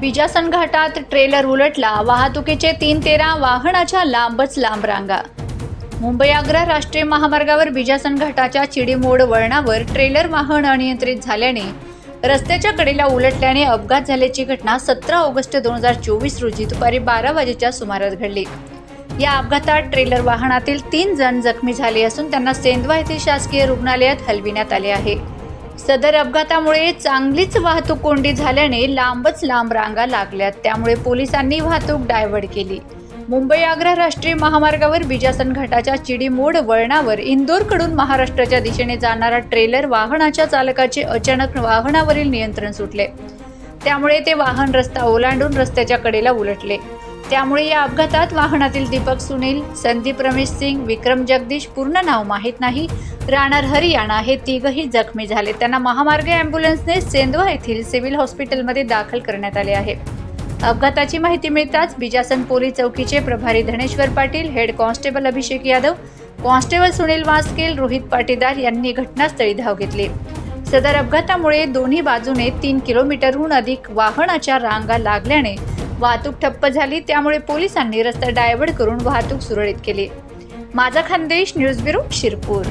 बिजासन घाटात ट्रेलर उलटला. वाहतुकीचे तीन तेरा वाहनाच्या लांबच लांब रांगा. मुंबई आग्रा राष्ट्रीय महामार्गावर बिजासन घाटाच्या चिडीमोड वळणावर ट्रेलर वाहन अनियंत्रित झाल्याने रस्त्याच्या कडेला उलटल्याने अपघात झाल्याची घटना सतरा ऑगस्ट दोन हजार चोवीस रोजी दुपारी बारा वाजेच्या सुमारास घडली. या अपघातात ट्रेलर वाहनातील तीन जण जखमी झाले असून त्यांना सेंदवा येथील शासकीय रुग्णालयात हलविण्यात आले आहे. सदर अपघातामुळे चांगलीच वाहतूक कोंडी झाल्याने लांबच लांब रांगा लागल्यात. त्यामुळे पोलिसांनी वाहतूक डायव्हर्ट केली. मुंबई आग्रा राष्ट्रीय महामार्गावर बिजासन घाटाच्या चिडीमोड वळणावर इंदोरकडून महाराष्ट्राच्या दिशेने जाणारा ट्रेलर वाहनाच्या चालकाचे अचानक वाहनावरील नियंत्रण सुटले. त्यामुळे ते वाहन रस्ता ओलांडून रस्त्याच्या कडेला उलटले. त्यामुळे या अपघातात वाहनातील दीपक सुनील संदीप रमेश सिंग विक्रम जगदीश पूर्ण नाव माहीत नाही. राहणार हरियाणा हे तिघही जखमी झाले. त्यांना महामार्ग अँब्युलन्सने सेंदवा येथील सिव्हिल हॉस्पिटलमध्ये दाखल करण्यात आले आहे. अपघाताची माहिती मिळताच बिजासन पोलीस चौकीचे प्रभारी Dhaneshwar Patil head constable Abhishek Yadav constable Sunil Waskel Rohit Patidar यांनी घटनास्थळी धाव घेतली. सदर अपघातामुळे दोन्ही बाजूने तीन किलोमीटरहून अधिक वाहनाच्या रांगा लागल्याने वाहतूक ठप्प झाली. त्यामुळे पोलिसांनी रस्ता डायव्हर्ट करून वाहतूक सुरळीत केली. माझा खानदेश न्यूज ब्युरो शिरपूर.